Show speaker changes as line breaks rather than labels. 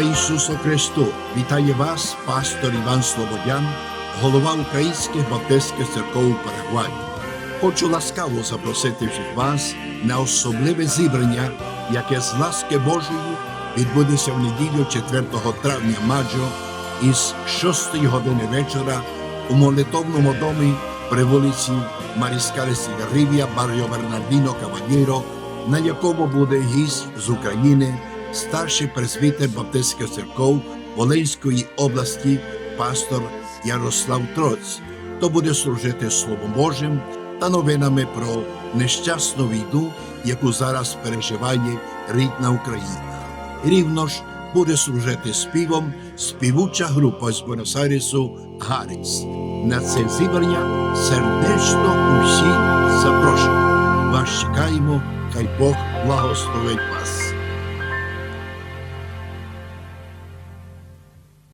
Ісусу Христу! Вітає вас, пастор Іван Слободян, голова Українських Баптистських церков у Парагваї. Хочу ласкаво запросити всіх вас на особливе зібрання, яке з ласки Божої відбудеться в неділю 4 травня маджо із 6 години вечора у молитовному домі при вулиці Маріскале Сігарів'я, Барріо Бернардіно Кавальєро, на якому буде гість з України, старший пресвітер Баптистських церков Волинської області, пастор Ярослав Троць, хто буде служити Словом Божим та новинами про нещасну війну, яку зараз переживає рідна Україна. Рівно ж буде служити співом співуча група з Буенос-Айресу Гарріс. На це зібрання сердечно усі запрошені. Вас чекаємо, хай Бог благословить вас.